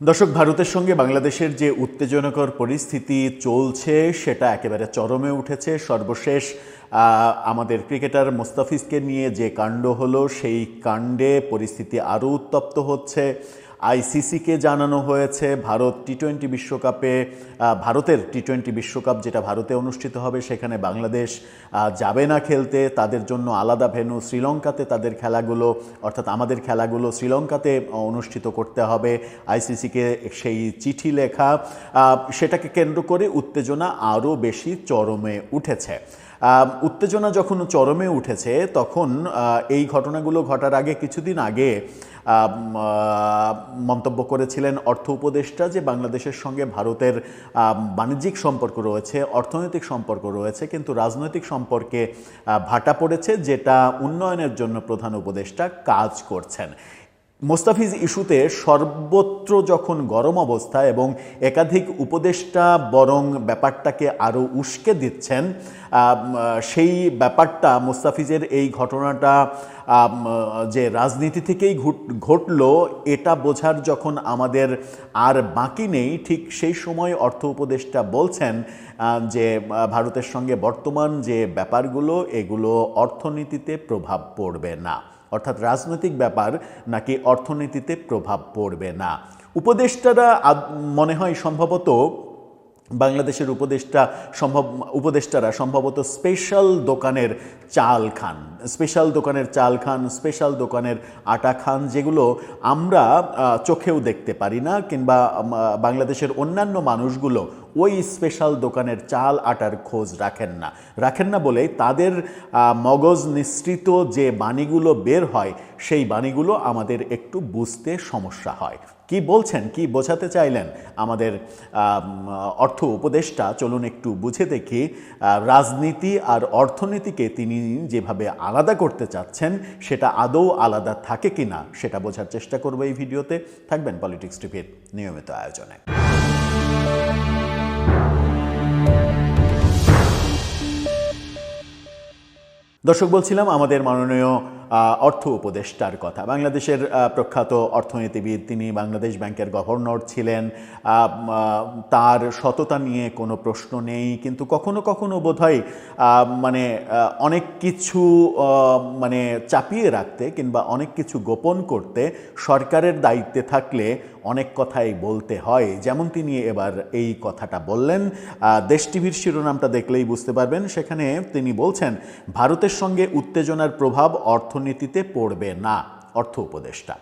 দর্শক, ভারতের সঙ্গে বাংলাদেশের যে উত্তেজনাকর পরিস্থিতি চলছে, সেটা একেবারে চরমে উঠেছে। সর্বশেষ আমাদের ক্রিকেটার মোস্তাফিজকে নিয়ে যে কাণ্ড হলো, সেই কাণ্ডে পরিস্থিতি আরও উত্তপ্ত হচ্ছে। আইসিসিকে জানানো হয়েছে, ভারত টি টোয়েন্টি বিশ্বকাপে ভারতের টি টোয়েন্টি বিশ্বকাপ যেটা ভারতে অনুষ্ঠিত হবে, সেখানে বাংলাদেশ যাবে না খেলতে। তাদের জন্য আলাদা ভেন্যু শ্রীলঙ্কাতে তাদের খেলাগুলো, অর্থাৎ আমাদের খেলাগুলো শ্রীলঙ্কাতে অনুষ্ঠিত করতে হবে। আইসিসিকে সেই চিঠি লেখা সেটাকে কেন্দ্র করে উত্তেজনা আরও বেশি চরমে উঠেছে। উত্তেজনা যখন চরমে উঠেছে, তখন এই ঘটনাগুলো ঘটার আগে কিছুদিন আগে মন্তব্য করেছিলেন অর্থ উপদেষ্টা যে বাংলাদেশের সঙ্গে ভারতের বাণিজ্যিক সম্পর্ক রয়েছে, অর্থনৈতিক সম্পর্ক রয়েছে, কিন্তু রাজনৈতিক সম্পর্কে ভাটা পড়েছে, যেটা উন্নয়নের জন্য প্রধান উপদেষ্টা কাজ করছেন। মোস্তাফিজ ইস্যুতে সর্বত্র যখন গরম অবস্থা এবং একাধিক উপদেষ্টা বরং ব্যাপারটাকে আরও উস্কে দিচ্ছেন সেই ব্যাপারটা মোস্তাফিজের এই ঘটনাটা যে রাজনীতি থেকেই ঘট- ঘটলো, এটা বোঝার যখন আমাদের আর বাকি নেই, ঠিক সেই সময় অর্থ উপদেষ্টা বলছেন যে ভারতের সঙ্গে বর্তমান যে ব্যাপারগুলো, এগুলো অর্থনীতিতে প্রভাব পড়বে না। অর্থাৎ রাজনৈতিক ব্যাপার নাকি অর্থনীতিতে প্রভাব পড়বে না। উপদেষ্টারা মনে হয় সম্ভবত বাংলাদেশের উপদেষ্টা সম্ভব, উপদেষ্টারা সম্ভবত স্পেশাল দোকানের চাল খান। স্পেশাল দোকানের চাল খান, স্পেশাল দোকানের আটা খান, যেগুলো আমরা চোখেও দেখতে পারি না, কিংবা বাংলাদেশের অন্যান্য মানুষগুলো ওই স্পেশাল দোকানের চাল আটার খোঁজ রাখেন না। রাখেন না বলে তাদের মগজ নিঃসৃত যে বাণীগুলো বের হয়, সেই বাণীগুলো আমাদের একটু বুঝতে সমস্যা হয়। কি বলছেন, কি বোঝাতে চাইলেন? আমাদের অর্থ উপদেষ্টা, চলুন একটু বুঝে দেখি রাজনীতি আর অর্থনীতিকে তিনি যেভাবে আলাদা করতে চাচ্ছেন, সেটা আদৌ আলাদা থাকে কিনা, সেটা বোঝার চেষ্টা করব এই ভিডিওতে। থাকবেন পলিটিক্স টিভির নিয়মিত আয়োজনে। দর্শক, বলছিলাম আমাদের মাননীয় অর্থ উপদেষ্টার কথা। বাংলাদেশের প্রখ্যাত অর্থনীতিবিদ তিনি বাংলাদেশ ব্যাংকের গভর্নর ছিলেন। তার সততা নিয়ে কোনো প্রশ্ন নেই, কিন্তু কখনো কখনো বোধহয় মানে অনেক কিছু মানে চাপিয়ে রাখতে কিংবা অনেক কিছু গোপন করতে সরকারের দায়িত্বে থাকলে অনেক কথাই বলতে হয়। যেমন তিনি এবার এই কথাটা বললেন। দেশ টিভির শিরোনামটা দেখলেই বুঝতে পারবেন। সেখানে তিনি বলছেন, ভারতের সঙ্গে উত্তেজনার প্রভাব অর্থনীতিতে পড়বে না, অর্থ উপদেষ্টা।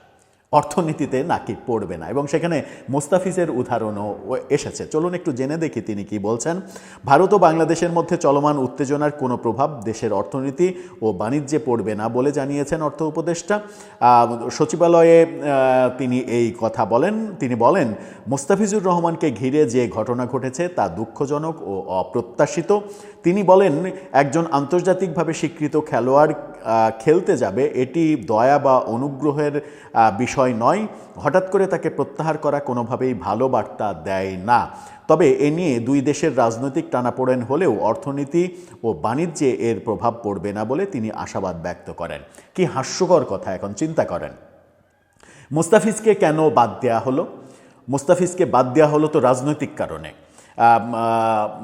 অর্থনীতিতে নাকি পড়বে না। এবং সেখানে মোস্তাফিজের উদাহরণও এসেছে। চলুন একটু জেনে দেখি তিনি কি বলছেন। ভারত ও বাংলাদেশের মধ্যে চলমান উত্তেজনার কোনো প্রভাব দেশের অর্থনীতি ও বাণিজ্যে পড়বে না বলে জানিয়েছেন অর্থ উপদেষ্টা। সচিবালয়ে তিনি এই কথা বলেন। তিনি বলেন, মোস্তাফিজুর রহমানকে ঘিরে যে ঘটনা ঘটেছে তা দুঃখজনক ও অপ্রত্যাশিত। তিনি বলেন, একজন আন্তর্জাতিকভাবে স্বীকৃত খেলোয়াড় খেলতে যাবে, এটি দয়া বা অনুগ্রহের বিষয় নয়। হঠাৎ করে তাকে প্রত্যাহার করা কোনোভাবেই ভালো বার্তা দেয় না। তবে এ নিয়ে দুই দেশের রাজনৈতিক টানাপোড়েন হলেও অর্থনীতি ও বাণিজ্যে এর প্রভাব পড়বে না বলে তিনি আশাবাদ ব্যক্ত করেন। কি হাস্যকর কথা, এখন চিন্তা করেন। মুস্তাফিজকে কেন বাদ দেওয়া হলো? মুস্তাফিজকে বাদ দেওয়া হলো তো রাজনৈতিক কারণে।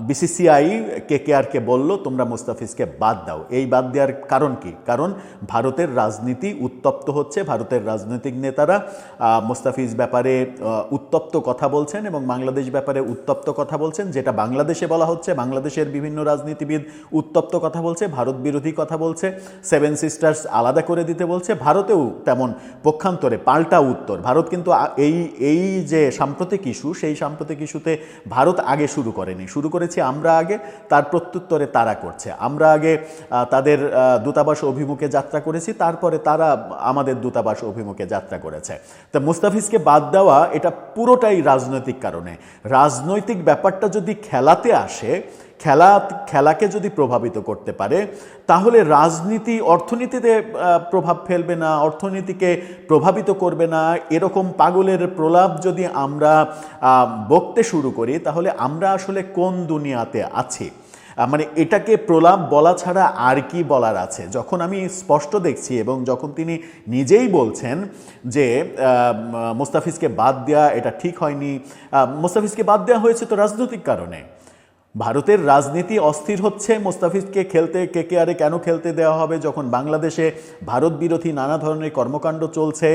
বিসিসিআই কে কে আরকে বলল, তোমরা মুস্তাফিজকে বাদ দাও। এই বাদ দেওয়ার কারণ কি? কারণ ভারতের রাজনীতি উত্তপ্ত হচ্ছে, ভারতের রাজনৈতিক নেতারা মুস্তাফিজ ব্যাপারে উত্তপ্ত কথা বলছেন এবং বাংলাদেশ ব্যাপারে উত্তপ্ত কথা বলছেন, যেটা বাংলাদেশে বলা হচ্ছে, বাংলাদেশের বিভিন্ন রাজনীতিবিদ উত্তপ্ত কথা বলছে, ভারত বিরোধী কথা বলছে সেভেন সিস্টার্স আলাদা করে দিতে বলছে, ভারতেও তেমন পক্ষান্তরে পাল্টা উত্তর। ভারত কিন্তু এই এই যে সাম্প্রতিক ইস্যু সেই সাম্প্রতিক ইস্যুতে ভারত আগে শুরু করেনি। শুরু করেছি আমরা আগে, তার প্রত্যুত্তরে তারা করছে। আমরা আগে তাদের দূতাবাস অভিমুখে যাত্রা করেছি, তারপরে তারা আমাদের দূতাবাস অভিমুখে যাত্রা করেছে। তা মুস্তাফিজকে বাদ দেওয়া এটা পুরোটাই রাজনৈতিক কারণে। রাজনৈতিক ব্যাপারটা যদি খেলাতে আসে খেলা, খেলাকে যদি প্রভাবিত করতে পারে, তাহলে রাজনীতি অর্থনীতিতে প্রভাব ফেলবে না, অর্থনীতিকে প্রভাবিত করবে না। এরকম পাগলের প্রলাপ যদি আমরা বকতে শুরু করি, তাহলে আমরা আসলে কোন দুনিয়াতে আছি? মানে এটাকে প্রলাপ বলা ছাড়া আর কি বলার আছে? যখন আমি স্পষ্ট দেখছি এবং যখন তিনি নিজেই বলছেন যে মোস্তাফিজকে বাদ দেওয়া এটা ঠিক হয়নি মোস্তাফিজকে বাদ দেওয়া হয়েছে তো রাজনৈতিক কারণে। ভারতের রাজনীতি অস্থির হচ্ছে। মোস্তাফিজকে খেলতে কে কে আরে কেন খেলতে দেওয়া হবে? যখন বাংলাদেশে ভারত বিরোধী নানা ধরনের কর্মকাণ্ড চলছে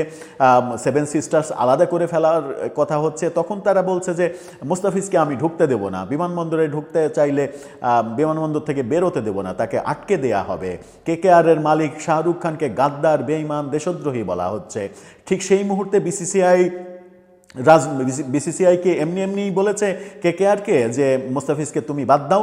সেভেন সিস্টার্স আলাদা করে ফেলার কথা হচ্ছে, তখন তারা বলছে যে, মোস্তাফিজকে আমি ঢুকতে দেবো না। বিমানবন্দরে ঢুকতে চাইলে বিমানবন্দর থেকে বেরোতে দেবো না। তাকে আটকে দেয়া হবে। কে কে আরের মালিক শাহরুখ খানকে গাদ্দার, বেঈমান, দেশদ্রোহী বলা হচ্ছে। ঠিক সেই মুহূর্তে বিসিসিআই রাজ বিসিসিআইকে এমনি এমনিই বলেছে কে কে আর কে যে মোস্তাফিজকে তুমি বাদ দাও।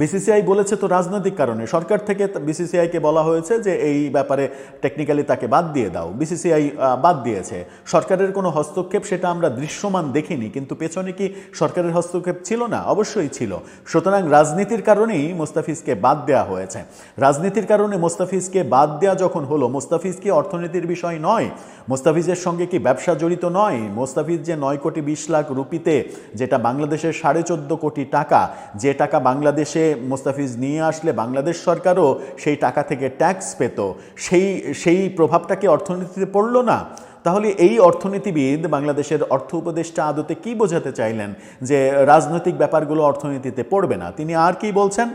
বিসিসিআই বলেছে তো রাজনৈতিক কারণে। সরকার থেকে বিসিসিআইকে বলা হয়েছে যে এই ব্যাপারে টেকনিক্যালি তাকে বাদ দিয়ে দাও। বিসিসিআই বাদ দিয়েছে। সরকারের কোনো হস্তক্ষেপ সেটা আমরা দৃশ্যমান দেখিনি, কিন্তু পেছনে কি সরকারের হস্তক্ষেপ ছিল না? অবশ্যই ছিল। সুতরাং রাজনীতির কারণেই মোস্তাফিজকে বাদ দেওয়া হয়েছে। রাজনীতির কারণে মোস্তাফিজকে বাদ দেওয়া যখন হলো, মোস্তাফিজ কি অর্থনীতির বিষয় নয়? মোস্তাফিজের সঙ্গে কি ব্যবসা জড়িত নয়? মোস্তাফিজ যে নয় কোটি বিশ লাখ রুপিতে, যেটা বাংলাদেশের সাড়ে চোদ্দ কোটি টাকা, যে টাকা বাংলাদেশে মোস্তাফিজ নিয়ে আসলে বাংলাদেশ সরকারও সেই টাকা থেকে ট্যাক্স পেত। সেই সেই প্রভাবটা কি অর্থনীতিতে পড়ল না? তাহলে এই অর্থনীতিবিদ বাংলাদেশের অর্থ উপদেষ্টা আদতে কি বোঝাতে চাইলেন যে রাজনৈতিক ব্যাপারগুলো অর্থনীতিতে পড়বে না? তিনি আর কি বলছেন?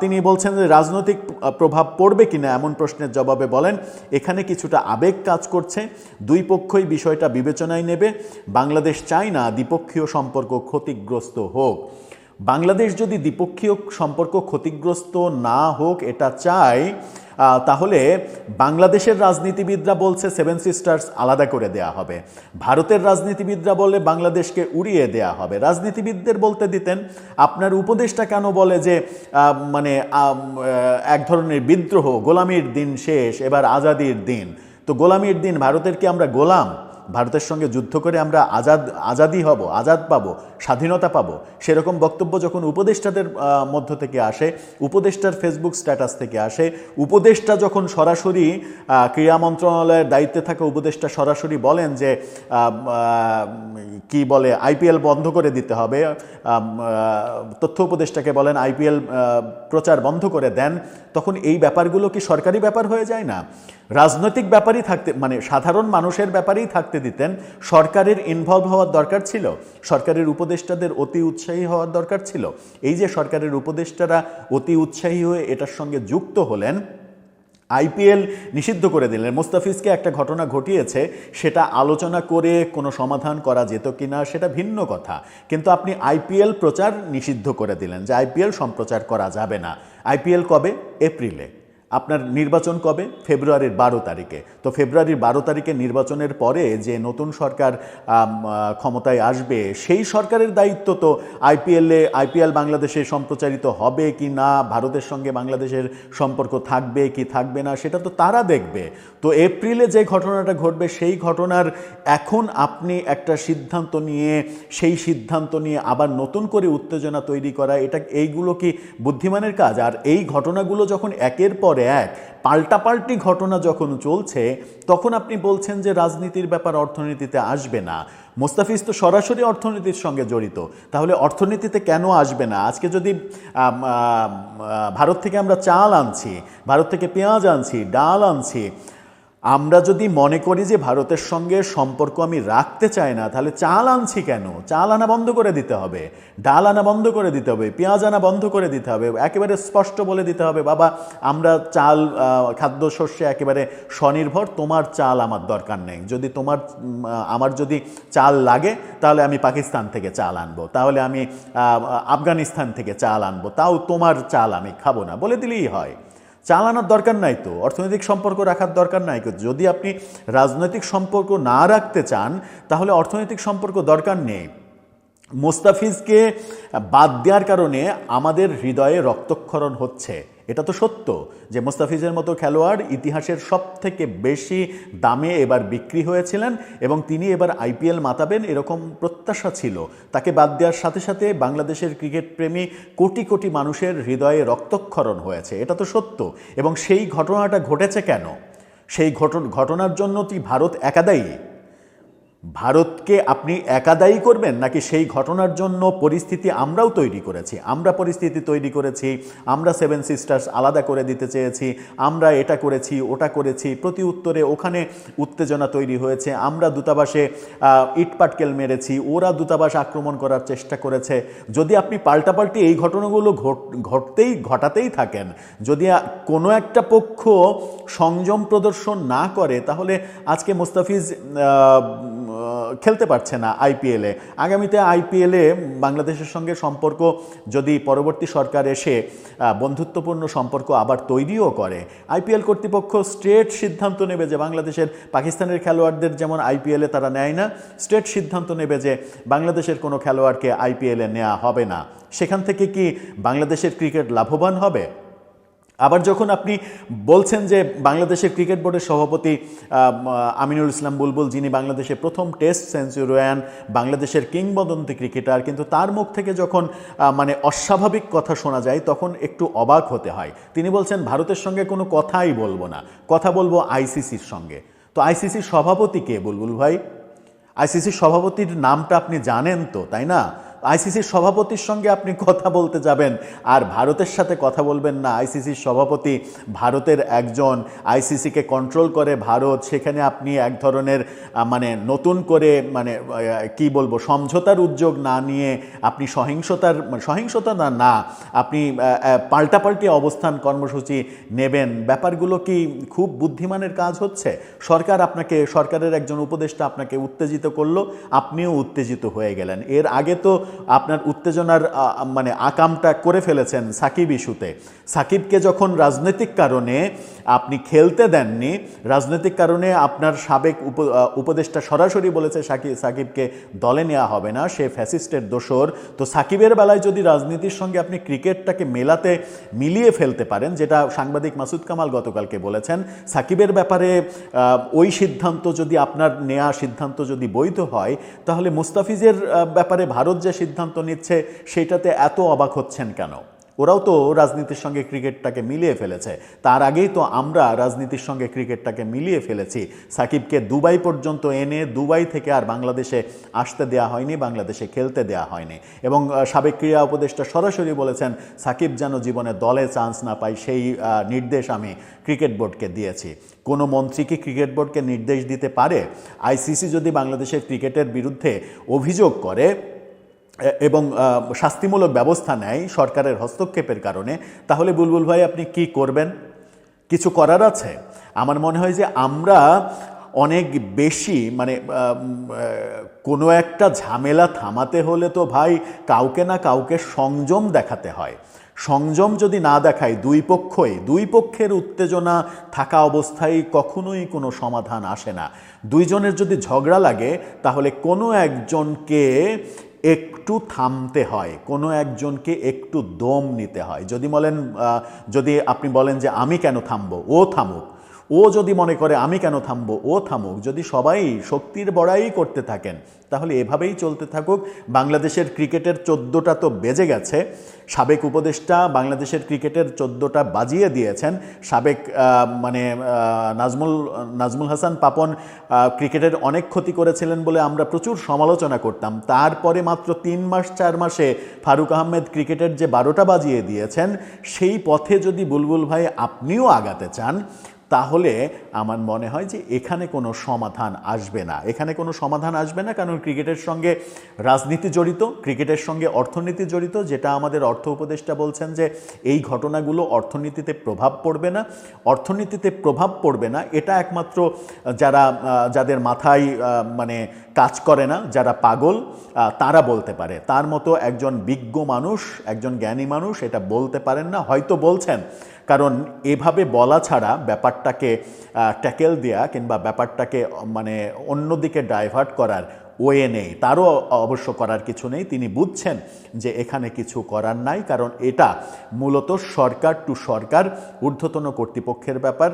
তিনি বলছেন যে রাজনৈতিক প্রভাব পড়বে কিনা এমন প্রশ্নের জবাবে বলেন, এখানে কিছুটা আবেগ কাজ করছে, দুই পক্ষই বিষয়টা বিবেচনায় নেবে। বাংলাদেশ চায় না দ্বিপক্ষীয় সম্পর্ক ক্ষতিগ্রস্ত হোক। বাংলাদেশ যদি দ্বিপক্ষীয় সম্পর্ক ক্ষতিগ্রস্ত না হোক এটা আহ, তাহলে বাংলাদেশের রাজনীতিবিদরা বলছে সেভেন সিস্টার্স আলাদা করে দেয়া হবে। ভারতের রাজনীতিবিদরা বলে বাংলাদেশকে উড়িয়ে দেয়া হবে। রাজনীতিবিদদের বলতে দিতেন আপনার উপদেশটা কেন বলে যে মানে এক ধরনের বিদ্রোহ গোলামির দিন শেষ এবার আজাদির দিন? তো গোলামির দিন ভারতের কি আমরা গোলাম? ভারতের সঙ্গে যুদ্ধ করে আমরা আজাদ আজাদি হব, আজাদ পাবো, স্বাধীনতা পাবো, সেরকম বক্তব্য যখন উপদেষ্টাদের মধ্য থেকে আসে, উপদেষ্টার ফেসবুক স্ট্যাটাস থেকে আসে, উপদেষ্টা যখন সরাসরি ক্রীড়া মন্ত্রণালয়ের দায়িত্বে থাকা উপদেষ্টা সরাসরি বলেন যে কি বলে, আইপিএল বন্ধ করে দিতে হবে তথ্য উপদেষ্টাকে বলেন, আইপিএল প্রচার বন্ধ করে দেন, তখন এই ব্যাপারগুলো কি সরকারি ব্যাপার হয়ে যায় না? রাজনৈতিক ব্যাপারই থাকতে মানে সাধারণ মানুষের ব্যাপারেই থাকতে দিতেন, সরকারের ইনভলভ হওয়ার দরকার ছিল, সরকারের উপদেষ্টাদের অতি উৎসাহী হওয়ার দরকার ছিল। এই যে সরকারের উপদেষ্টারা অতি উৎসাহী হয়ে এটার সঙ্গে যুক্ত হলেন, আইপিএল নিষিদ্ধ করে দিলেন। মোস্তাফিজকে একটা ঘটনা ঘটিয়েছে, সেটা আলোচনা করে কোনো সমাধান করা যেত কিনা সেটা ভিন্ন কথা। কিন্তু আপনি আইপিএল প্রচার নিষিদ্ধ করে দিলেন, যে আইপিএল সম্প্রচার করা যাবে না। আইপিএল কবে? এপ্রিলে। আপনার নির্বাচন কবে? ফেব্রুয়ারির বারো তারিখে। তো ফেব্রুয়ারির বারো তারিখে নির্বাচনের পরে যে নতুন সরকার ক্ষমতায় আসবে, সেই সরকারের দায়িত্ব তো আইপিএলে আইপিএল বাংলাদেশে সম্প্রচারিত হবে কি না, ভারতের সঙ্গে বাংলাদেশের সম্পর্ক থাকবে কি থাকবে না, সেটা তো তারা দেখবে। তো এপ্রিলে যে ঘটনাটা ঘটবে, সেই ঘটনার এখন আপনি একটা সিদ্ধান্ত নিয়ে, সেই সিদ্ধান্ত নিয়ে আবার নতুন করে উত্তেজনা তৈরি করা, এটা, এইগুলো কি বুদ্ধিমানের কাজ? আর এই ঘটনাগুলো যখন একের পর এক পাল্টাপাল্টি ঘটনা যখন চলছে, তখন আপনি বলছেন যে রাজনীতির ব্যাপার অর্থনীতিতে আসবে না। মোস্তাফিজ তো সরাসরি অর্থনীতির সঙ্গে জড়িত। তাহলে অর্থনীতিতে কেন আসবে না? আজকে যদি ভারত থেকে আমরা চাল আনছি, ভারত থেকে পেঁয়াজ আনছি, ডাল আনছি আমরা যদি মনে করি যে ভারতের সঙ্গে সম্পর্ক আমি রাখতে চাই না, তাহলে চাল আনছি কেন? চাল আনা বন্ধ করে দিতে হবে, ডাল আনা বন্ধ করে দিতে হবে, পেঁয়াজ আনা বন্ধ করে দিতে হবে, একেবারে স্পষ্ট বলে দিতে হবে, বাবা, আমরা চাল খাদ্যশস্যে একেবারে স্বনির্ভর, তোমার চাল আমার দরকার নেই। যদি তোমার আমার যদি চাল লাগে, তাহলে আমি পাকিস্তান থেকে চাল আনব, তাহলে আমি আফগানিস্তান থেকে চাল আনব, তাও তোমার চাল আমি খাব না। বলে দিলেই হয়। চালানোর দরকার নাই তো, অর্থনৈতিক সম্পর্ক রাখার দরকার নাই তো। যদি আপনি রাজনৈতিক সম্পর্ক না রাখতে চান, তাহলে অর্থনৈতিক সম্পর্ক দরকার নেই। মোস্তাফিজকে বাদ দেওয়ার কারণে আমাদের হৃদয়ে রক্তক্ষরণ হচ্ছে। এটা তো সত্য যে মোস্তাফিজের মতো খেলোয়াড় ইতিহাসের সব থেকে বেশি দামে এবার বিক্রি হয়েছিলেন এবং তিনি এবার আইপিএল মাতাবেন এরকম প্রত্যাশা ছিল। তাকে বাদ দেওয়ার সাথে সাথে বাংলাদেশের ক্রিকেট প্রেমী কোটি কোটি মানুষের হৃদয়ে রক্তক্ষরণ হয়েছে। এটা তো সত্য। এবং সেই ঘটনাটা ঘটেছে কেন? সেই ঘটন ঘটনার জন্য কি ভারত একাদায়ী ভারতকে আপনি একাদায়ী করবেন নাকি সেই ঘটনার জন্য পরিস্থিতি আমরাও তৈরি করেছি? আমরা পরিস্থিতি তৈরি করেছি, আমরা সেভেন সিস্টার্স আলাদা করে দিতে চেয়েছি, আমরা এটা করেছি, ওটা করেছি, প্রতি উত্তরে ওখানে উত্তেজনা তৈরি হয়েছে, আমরা দূতাবাসে ইটপাটকেল মেরেছি, ওরা দূতাবাস আক্রমণ করার চেষ্টা করেছে। যদি আপনি পাল্টাপাল্টি এই ঘটনাগুলো ঘট- ঘটতেই, ঘটাতেই থাকেন, যদি কোনো একটা পক্ষ সংযম প্রদর্শন না করে, তাহলে আজকে মুস্তাফিজ খেলতে পারছে না আইপিএলে আগামীতে আইপিএলে বাংলাদেশের সঙ্গে সম্পর্ক যদি পরবর্তী সরকার এসে বন্ধুত্বপূর্ণ সম্পর্ক আবার তৈরিও করে আইপিএল কর্তৃপক্ষ স্ট্রেট সিদ্ধান্ত নেবে যে বাংলাদেশের পাকিস্তানের খেলোয়াড়দের যেমন আইপিএলে তারা নেয় না, স্ট্রেট সিদ্ধান্ত নেবে যে বাংলাদেশের কোনো খেলোয়াড়কে আইপিএলে নেওয়া হবে না। সেখান থেকে কি বাংলাদেশের ক্রিকেট লাভবান হবে? আবার যখন আপনি বলছেন যে বাংলাদেশের ক্রিকেট বোর্ডের সভাপতি আমিনুল ইসলাম বুলবুল, যিনি বাংলাদেশের প্রথম টেস্ট সেঞ্চুরিয়ান, বাংলাদেশের কিংবদন্তি ক্রিকেটার, কিন্তু তার মুখ থেকে যখন মানে অস্বাভাবিক কথা শোনা যায়, তখন একটু অবাক হতে হয়। তিনি বলছেন, ভারতের সঙ্গে কোনো কথাই বলব না। কথা বলব আইসিসির সঙ্গে। তো আইসিসির সভাপতি কে, বুলবুল ভাই? আইসিসির সভাপতির নামটা আপনি জানেন তো, তাই না? আইসিসির সভাপতির সঙ্গে আপনি কথা বলতে যাবেন। আর ভারতের সাথে কথা বলবেন না। আইসিসির সভাপতি ভারতের একজন। আইসিসিকে কন্ট্রোল করে ভারত। সেখানে আপনি এক ধরনের মানে নতুন করে মানে কি বলব, সমঝোতার উদ্যোগ না নিয়ে আপনি সহিংসতার মানে সহিংসতা না না, আপনি পাল্টাপাল্টি অবস্থান কর্মসূচি নেবেন। ব্যাপারগুলো কি খুব বুদ্ধিমানের কাজ হচ্ছে? সরকার আপনাকে, সরকারের একজন উপদেষ্টা আপনাকে উত্তেজিত করল। আপনিও উত্তেজিত হয়ে গেলেন। এর আগে তো আপনার উত্তেজনার মানে আকামটা করে ফেলেছেন সাকিব ইস্যুতে। সাকিবকে যখন রাজনৈতিক কারণে আপনি খেলতে দেননি, রাজনৈতিক কারণে আপনার সাবেক উপ উপদেষ্টা সরাসরি বলেছে সাকিব সাকিবকে দলে নেওয়া হবে না, সে ফ্যাসিস্টের দোসর তো সাকিবের বেলায় যদি রাজনীতির সঙ্গে আপনি ক্রিকেটটাকে মেলাতে মিলিয়ে ফেলতে পারেন, যেটা সাংবাদিক মাসুদ কামাল গতকালকে বলেছেন, সাকিবের ব্যাপারে ওই সিদ্ধান্ত যদি আপনার নেওয়া সিদ্ধান্ত যদি বৈধ হয়, তাহলে মুস্তাফিজের ব্যাপারে ভারত যে সিদ্ধান্ত নিচ্ছে, সেটাতে এত অবাক হচ্ছেন কেন? ওরাও তো রাজনীতির সঙ্গে ক্রিকেটটাকে মিলিয়ে ফেলেছে। তার আগেই তো আমরা রাজনীতির সঙ্গে ক্রিকেটটাকে মিলিয়ে ফেলেছি। সাকিবকে দুবাই পর্যন্ত এনে দুবাই থেকে আর বাংলাদেশে আসতে দেওয়া হয়নি, বাংলাদেশে খেলতে দেওয়া হয়নি। এবং সাবেক ক্রীড়া উপদেষ্টা সরাসরি বলেছেন, সাকিব যেন জীবনে দলে চান্স না পায়, সেই নির্দেশ আমি ক্রিকেট বোর্ডকে দিয়েছি। কোনো মন্ত্রী কি ক্রিকেট বোর্ডকে নির্দেশ দিতে পারে? আইসিসি যদি বাংলাদেশের ক্রিকেটের বিরুদ্ধে অভিযোগ করে এবং শাস্তিমূলক ব্যবস্থা নেয় সরকারের হস্তক্ষেপের কারণে, তাহলে বুলবুল ভাই আপনি কি করবেন? কিছু করার আছে? আমার মনে হয় যে আমরা অনেক বেশি মানে কোনো একটা ঝামেলা থামাতে হলে তো ভাই কাউকে না কাউকে সংযম দেখাতে হয়। সংযম যদি না দেখায় দুই পক্ষই, দুই পক্ষের উত্তেজনা থাকা অবস্থায় কখনোই কোনো সমাধান আসে না। দুইজনের যদি ঝগড়া লাগে, তাহলে কোনো একজনকে একটু থামতে হয়, কোনো একজনকে একটু দম নিতে হয়। যদি বলেন যদি আপনি বলেন যে, আমি কেন থামবো? ও থামুক। ও যদি মনে করে আমি কেন থামবো, ও থামুক। যদি সবাই শক্তির বড়াই করতে থাকেন, তাহলে এভাবেই চলতে থাকুক। বাংলাদেশের ক্রিকেটের চোদ্দোটা তো বেজে গেছে। সাবেক উপদেষ্টা বাংলাদেশের ক্রিকেটের চোদ্দোটা বাজিয়ে দিয়েছেন। সাবেক মানে নাজমুল নাজমুল হাসান পাপন ক্রিকেটের অনেক ক্ষতি করেছিলেন বলে আমরা প্রচুর সমালোচনা করতাম। তারপরে মাত্র তিন মাস, চার মাসে ফারুক আহমেদ ক্রিকেটের যে বারোটা বাজিয়ে দিয়েছেন, সেই পথে যদি বুলবুল ভাই আপনিও আগাতে চান তাহলে আমার মনে হয় যে এখানে কোনো সমাধান আসবে না। এখানে কোনো সমাধান আসবে না কারণ ক্রিকেটের সঙ্গে রাজনীতি জড়িত, ক্রিকেটের সঙ্গে অর্থনীতি জড়িত, যেটা আমাদের অর্থ উপদেষ্টা বলছেন যে এই ঘটনাগুলো অর্থনীতিতে প্রভাব পড়বে না। অর্থনীতিতে প্রভাব পড়বে না, এটা একমাত্র যারা যাদের মাথায় মানে কাজ করে না, যারা পাগল তারা বলতে পারে। তার মতো একজন বিজ্ঞ মানুষ, একজন জ্ঞানী মানুষ এটা বলতে পারেন না, হয়তো বলছেন। কারণ এভাবে বলা ছাড়া ব্যাপারটাকে ট্যাকেল দেয়া কিংবা ব্যাপারটাকে মানে অন্যদিকে ডাইভার্ট করার ওয়ে নেই। তারও অবশ্য করার কিছু নেই। তিনি বুঝছেন যে এখানে কিছু করার নাই, কারণ এটা মূলত সরকার টু সরকার, ঊর্ধ্বতন কর্তৃপক্ষের ব্যাপার।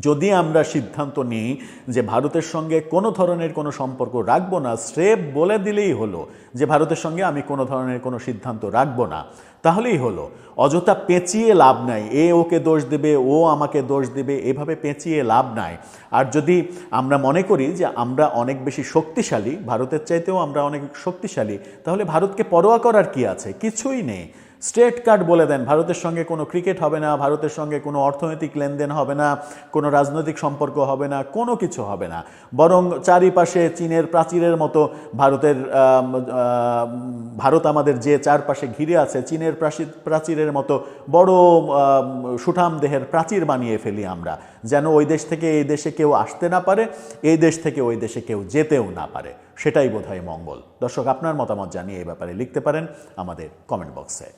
যদি আমরা সিদ্ধান্ত নিই যে ভারতের সঙ্গে কোনো ধরনের কোনো সম্পর্ক রাখব না, স্রেফ বলে দিলেই হলো যে ভারতের সঙ্গে আমি কোনো ধরনের কোনো সিদ্ধান্ত রাখব না, তাহলেই হলো। অযথা পেঁচিয়ে লাভ নাই, এ ওকে দোষ দেবে, ও আমাকে দোষ দেবে, এভাবে পেঁচিয়ে লাভ নাই। আর যদি আমরা মনে করি যে আমরা অনেক বেশি শক্তিশালী, ভারতের চাইতেও আমরা অনেক শক্তিশালী, তাহলে ভারতকে পরোয়া করার কি আছে? কিছুই নেই। স্টেট কার্ড বলে দেন। ভারতের সঙ্গে কোনো ক্রিকেট হবে না, ভারতের সঙ্গে কোনো অর্থনৈতিক লেনদেন হবে না, কোনো রাজনৈতিক সম্পর্ক হবে না, কোনো কিছু হবে না। বরং চারিপাশে চীনের প্রাচীরের মতো ভারতের ভারত আমাদের যে চারপাশে ঘিরে আছে, চীনের প্রাচীর, প্রাচীরের মতো বড় সুঠাম দেহের প্রাচীর বানিয়ে ফেলি আমরা। যেন ওই দেশ থেকে এই দেশে কেউ আসতে না পারে, এই দেশ থেকে ওই দেশে কেউ যেতেও না পারে। সেটাই বোধহয় মঙ্গল। দর্শক আপনার মতামত জানিয়ে এই ব্যাপারে লিখতে পারেন আমাদের কমেন্ট বক্সে